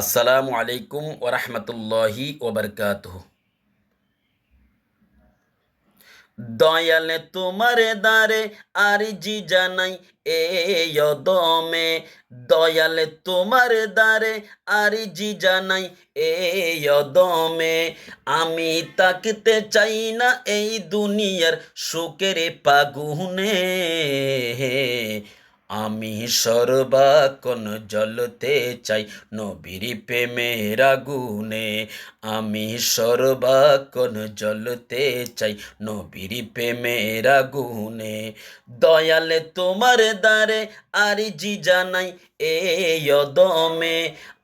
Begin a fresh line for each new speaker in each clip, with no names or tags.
আসসালামু আলাইকুম ওরহমতুল্লাহি ওবরকাতুহ দয়ালে তোমার দারে আর জি জানাই এ দমে দয়ালে তোমার দারে আর জি জানাই এ দমে আমি তাকতে চাই না এই দুনিয়ার সুখের পাগুনে। আমি সর্বাকন জ্বলতে চাই নবীর প্রেমের আগুনে আমি সর্বাকন জ্বলতে চাই নবীর প্রেমের আগুনে দয়ালে তোমার দ্বারে আর জি জানাই এ দমে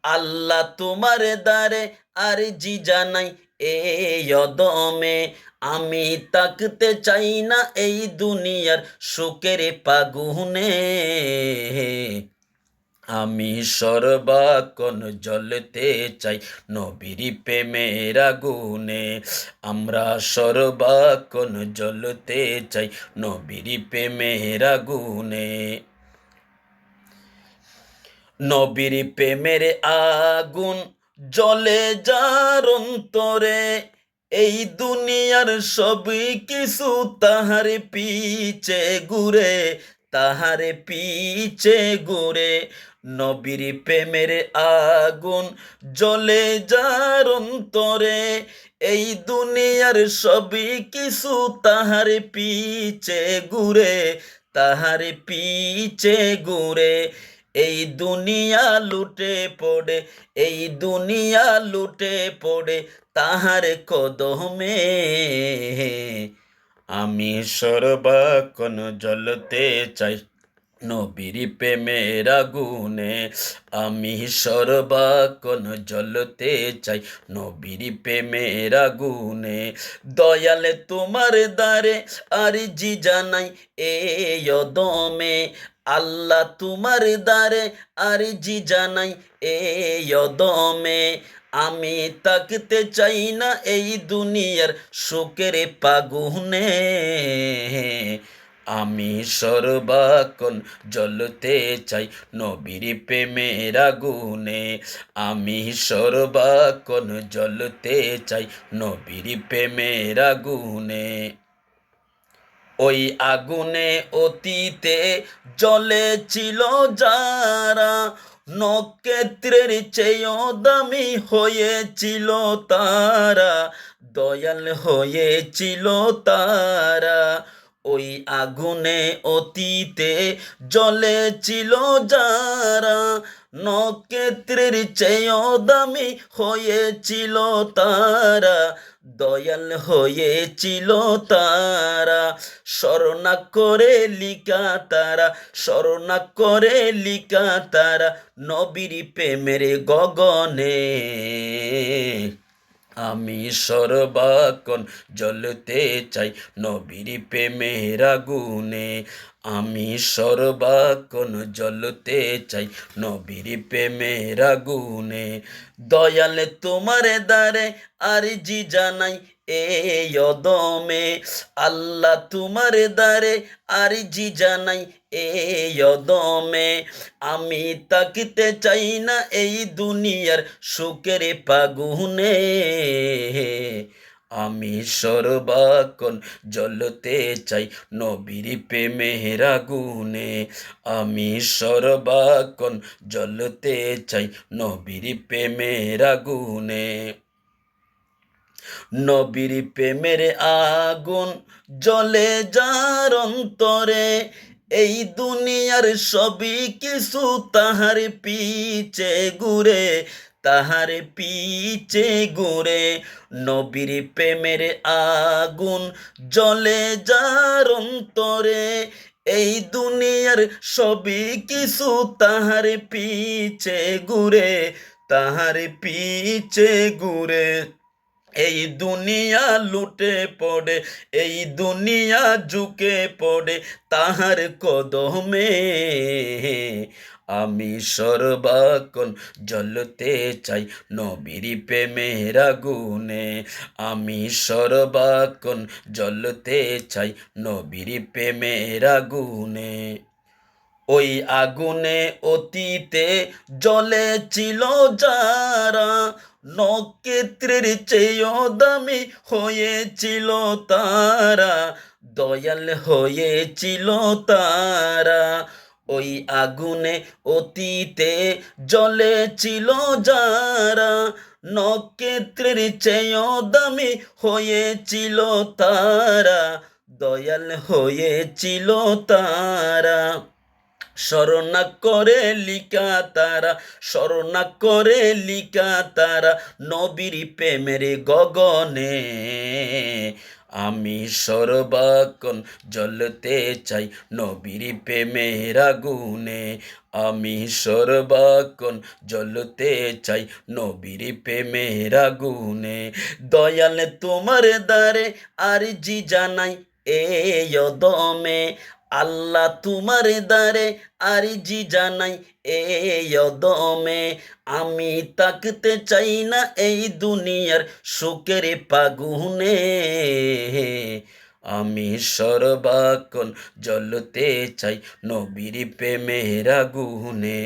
আল্লাহ তোমার দ্বারে আর জি জানাই এ দমে আমি তাকতে চাই না এই দুনিয়ার সুখের পাগুনে। আমি সর্বাকন জ্বলতে চাই নবীর প্রেমের আগুনে। আমরা সর্বাকন জ্বলতে চাই নবীর প্রেমের আগুনে। নবীর প্রেমের আগুন জলে যার অন্তরে এই দুনিয়ার সবই কিছু তাহার পিছে ঘুরে, তাহার পিছে ঘুরে। নবীর প্রেমের আগুন জলে যার অন্তরে এই দুনিয়ার সবই কিছু তাহার পিছে ঘুরে, তাহার পিছে ঘুরে। এই দুনিয়া লুটে পড়ে, এই দুনিয়া লুটে পড়ে তাহার কদমে। আমি সর্বাক্ষণ জ্বলতে চাই নবীর প্রেমের আগুনে। আমি সর্বাক্ষণ জ্বলতে চাই নবীর প্রেমের আগুনে। দয়ালে তোমার দ্বারে আর জি জানাই এ আল্লাহ তোমার দ্বারে আর জি জানাই, এ দমে আমি তাকতে চাই না এই দুনিয়ার শোকের পাগুনে। আমি সর্বাকন জ্বলতে চাই নবীর প্রেমের আগুনে। আমি সর্বাকন জ্বলতে চাই নবীর প্রেমের আগুনে। ওই আগুনে অতীতে জলে জ্বলেছিল যারা, নক্ষত্রের চেয়েও দামি হয়েছিল তারা, দয়াল হয়েছিল তারা। ওই আগুনে অতীতে জলে জ্বলেছিল যারা, নক্ষত্রের চেয়েও দামি হয়েছিল তারা। দয়াল হয়েছিল তারা। স্মরণা করে লিকা তারা স্মরণা করে লিকা তারা নবীর প্রেমের গগনে। আমি সর্বাকন জ্বলতে চাই নবীর প্রেমের আগুনে। আমি সর্বাকন জ্বলতে চাই নবীর প্রেমের আগুনে। দয়ালে তোমার দ্বারে আর জি জানাই এ দমে আল্লাহ তোমার দ্বারে আর জি জানাই এ দমে আমি তাকিতে চাই না এই দুনিয়ার সুখের পাগুনে আমি সর্বাকন জ্বলতে চাই নবীর প্রেমের আগুনে আমি সর্বাকন জ্বলতে চাই নবীর প্রেমের আগুনে নবীর প্রেমের আগুন জলে যার অন্তরে, এই দুনিয়ার সবই কিছু তাহার পিছে ঘুরে। তাহার পিছে ঘুরে নবীর প্রেমের আগুন জলে যার অন্তরে। এই দুনিয়ার সবই কিছু তাহার পিছে ঘুরে, তাহার পিছে ঘুরে। এই দুনিয়া লুটে পড়ে, এই দুনিয়া ঝুঁকে পড়ে তাহার কদমে। আমি সর্বাকন জ্বলতে চাই নবীর প্রেমের আগুনে। আমি সর্বাকন জ্বলতে চাই নবীর প্রেমের আগুনে। ওই আগুনে অতীতে জ্বলেছিল যারা, নক্ষত্রের চেয়েও দামি হয়েছিল তারা, দয়াল হয়েছিল তারা। ওই আগুনে অতীতে জলে জ্বলেছিল যারা, নক্ষত্রের চেয়েও দামি হয়েছিল তারা, দয়াল হয়েছিল তারা। স্মরণা করে লিকা তারা স্মরণা করে লিকা তারা, নবীর প্রেমের গগনে। আমি সর্বাক্ষণ জ্বলতে চাই নবীর প্রেমের আগুনে। আমি সর্বাক্ষণ জ্বলতে চাই নবীর প্রেমের আগুনে। দয়াল তোমার দ্বারে আর জি জানাই এই দমে আল্লাহ তোমার দ্বারে আর জি জানাই এই দমে আমি তাকতে চাই না এই দুনিয়ার সুখের পাগুনে। আমি সর্বাক্ষণ জ্বলতে চাই নবীর প্রেমের আগুনে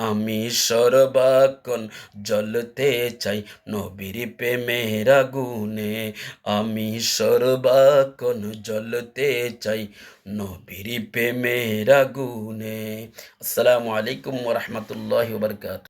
আমি সর্বাক্ষণ জ্বলতে চাই নবীর প্রেমের আগুনে আমি সর্বাক্ষণ জ্বলতে চাই নবীর প্রেমের আগুনে আসসালামু আলাইকুম রহমতুল্লাহ বরকাত